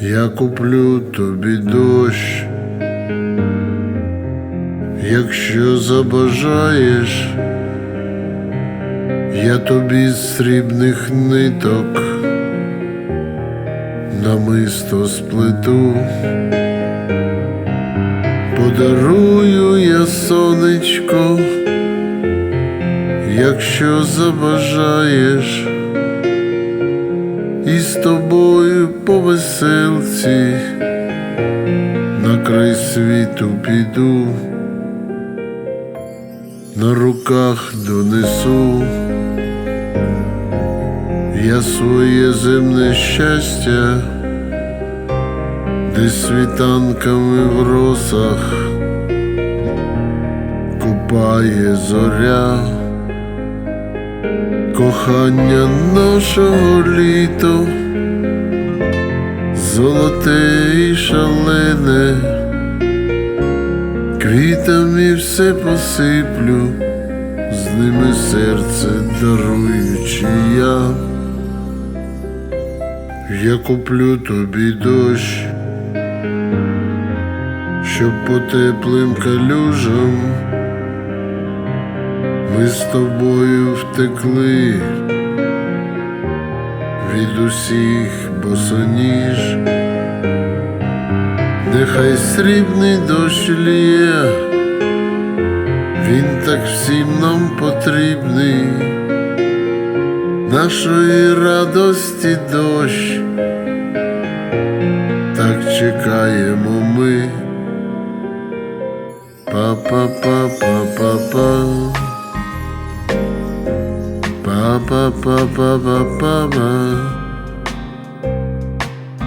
Я куплю тобі дощ, якщо забажаєш, я тобі срібних ниток намисто сплету, подарую я сонечко, якщо забажаєш і з тобою по веселці на край світу піду, на руках донесу я своє земне щастя, де світанками в росах купає зоря кохання нашого літо, золоте і шалене, квітами все посиплю, з ними серце даруючи я. Я куплю тобі дощ, щоб по теплим калюжам ми з тобою втекли від усіх босоніж, нехай срібний дощ лє, він так всім нам потрібний, нашої радості дощ, так чекаємо ми. Па-па-па-па-па-па.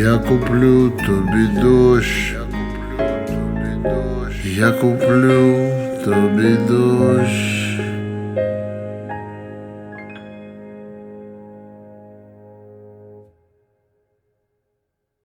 я куплю тобі дощ, я куплю тобі дощ.